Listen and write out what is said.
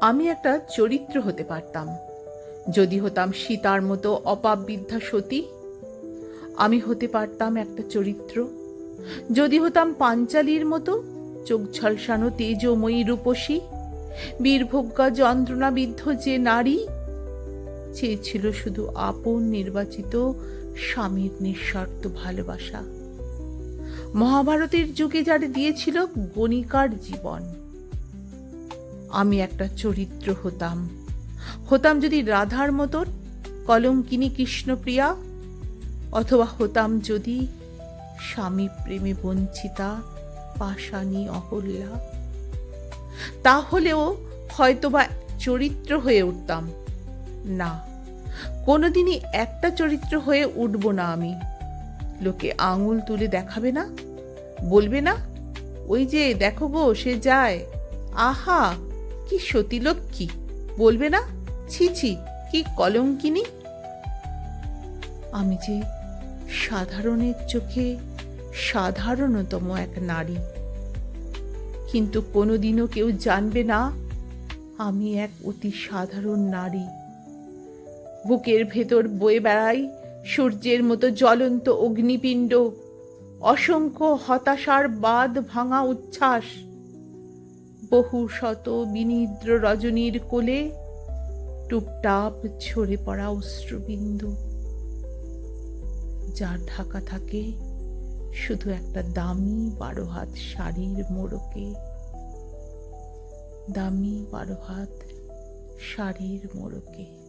আমি একটা চরিত্র হতে পারতাম। যদি হতাম সীতার মতো অপাববিদ্ধা সতী, আমি হতে পারতাম একটা চরিত্র। যদি হতাম পাঞ্চালির মতো চোখ ঝলসানো তেজময়ী রূপসী, বীরভোগ্যা যন্ত্রণাবিদ্ধ যে নারী চেয়েছিল শুধু আপন নির্বাচিত স্বামীর নিঃস্বার্থ ভালোবাসা। মহাভারতের যুগে যারা দিয়েছিল গণিকার জীবন। আমি একটা চরিত্র হতাম। হতাম যদি রাধার মতন, কলঙ্কিনী কৃষ্ণপ্রিয়া, অথবা হতাম যদি স্বামী প্রেমে বঞ্চিতা পাশানি অহল্যা। তাহলেও হয়তোবা চরিত্র হয়ে উঠতাম। না, কোনোদিনই একটা চরিত্র হয়ে উঠব না আমি। লোকে আঙুল তুলে দেখাবে না, বলবে না, ওই যে দেখো গো, সে যায়। আহা কি সতীলক্ষ্মী বলবে না? ছি ছি, কি কলঙ্কিনী? আমি যে সাধারণের চোখে সাধারণতম এক নারী। কিন্তু কোনোদিনও কেউ জানবে না, আমি এক অতি সাধারণ নারী। বুকের ভেতর বয়ে বেড়াই সূর্যের মতো জ্বলন্ত অগ্নিপিণ্ড। অসংখ্য হতাশার বাদ ভাঙা উচ্ছ্বাস। বহু শত বিনিদ্র রজনীর কোলে টুপটাপ ছড়ে পড়া অশ্রুবিন্দু। যার ঢাকা থাকে শুধু একটা দামি বারো হাত শাড়ির মোড়কে। দামি বারো হাত শাড়ির মোড়কে।